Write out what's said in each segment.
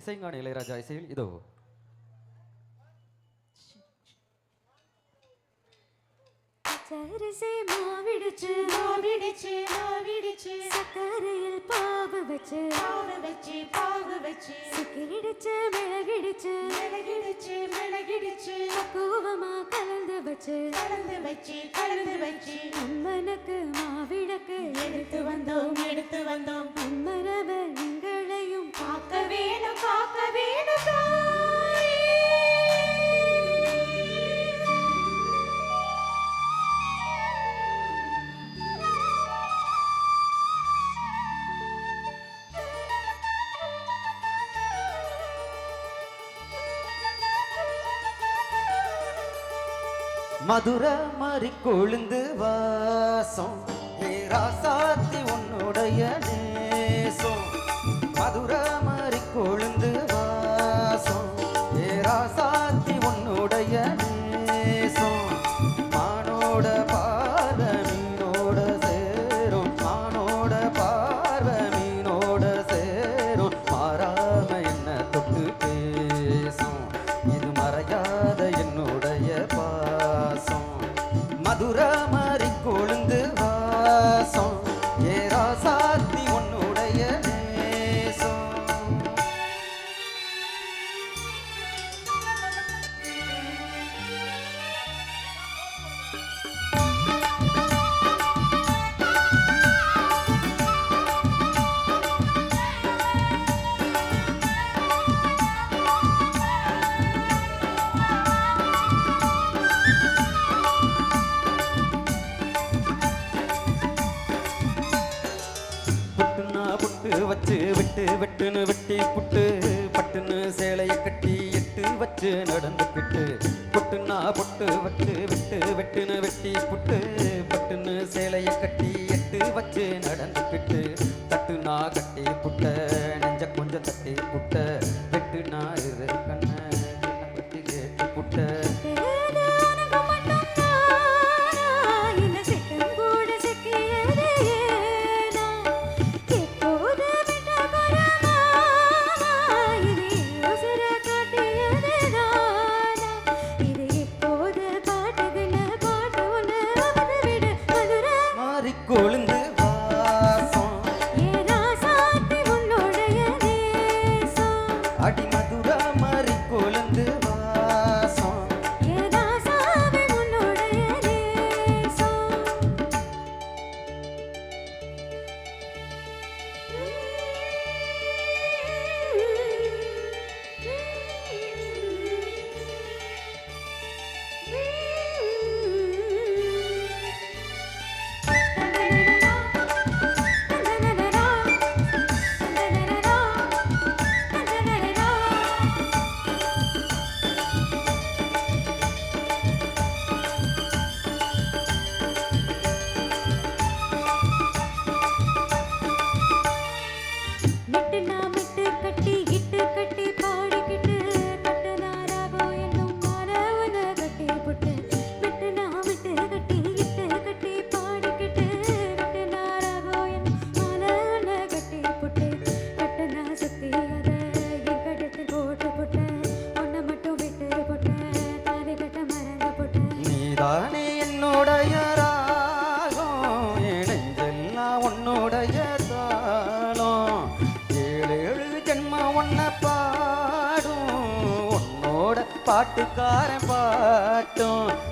இசைஞான இளையராஜா இசையில் இதோ. பச்சரிசி மாவிடுச்சு. மாவிடுச்சு மாவிடுச்சு. சக்கரையில் பாவு வச்சு. பாவு வச்சு பாவு வச்சு. சிக்கிடுச்சு மிளகிடுச்சு. மிளகிடுச்சு மிளகிடுச்சு. கூவமா கலந்து வச்சு. கலந்து வச்சு கலந்து வச்சு. அம்மனுக்கு மாவிளக்கு எடுத்து வந்தோம் எடுத்து வந்தோம். அம்மரவ மதுர மாறி கொழுந்து வாசம். ஏ ராசாத்தி உன்னுடைய நேசம். மதுர மாறி கொழுந்து வாசம். ஏ ராசாத்தி உன்னுடைய நேசம் மதுர வெட்டுன்னு வெட்டி புட்டு பட்டுன்னு சேலையை கட்டி எட்டு வச்சு நடந்துக்கிட்டு பொட்டுன்னா பொட்டு வச்சு விட்டு வெட்டுன்னு வெட்டி புட்டு பட்டுன்னு சேலையை கட்டி எட்டு வச்சு நடந்துக்கிட்டு தட்டுனா கட்டி புட்ட நெஞ்ச கொஞ்சம் தட்டி புட்ட. நேசம் நீதானே என்னுடைய ராகம் என் உன்னுடைய தாளம் ஏழு ஏழு ஜென்ம ஒன்ன பாடும். உன்னோட பாட்டுக்காரன் பாட்டும்.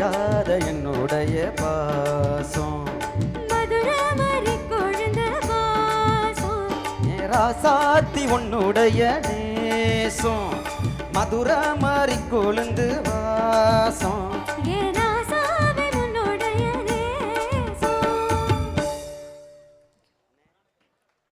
இது மறையாத என்னுடைய பாசம். ராசாத்தி உன்னுடைய நேசம். மதுரை மாறி கொழுந்து வாசம்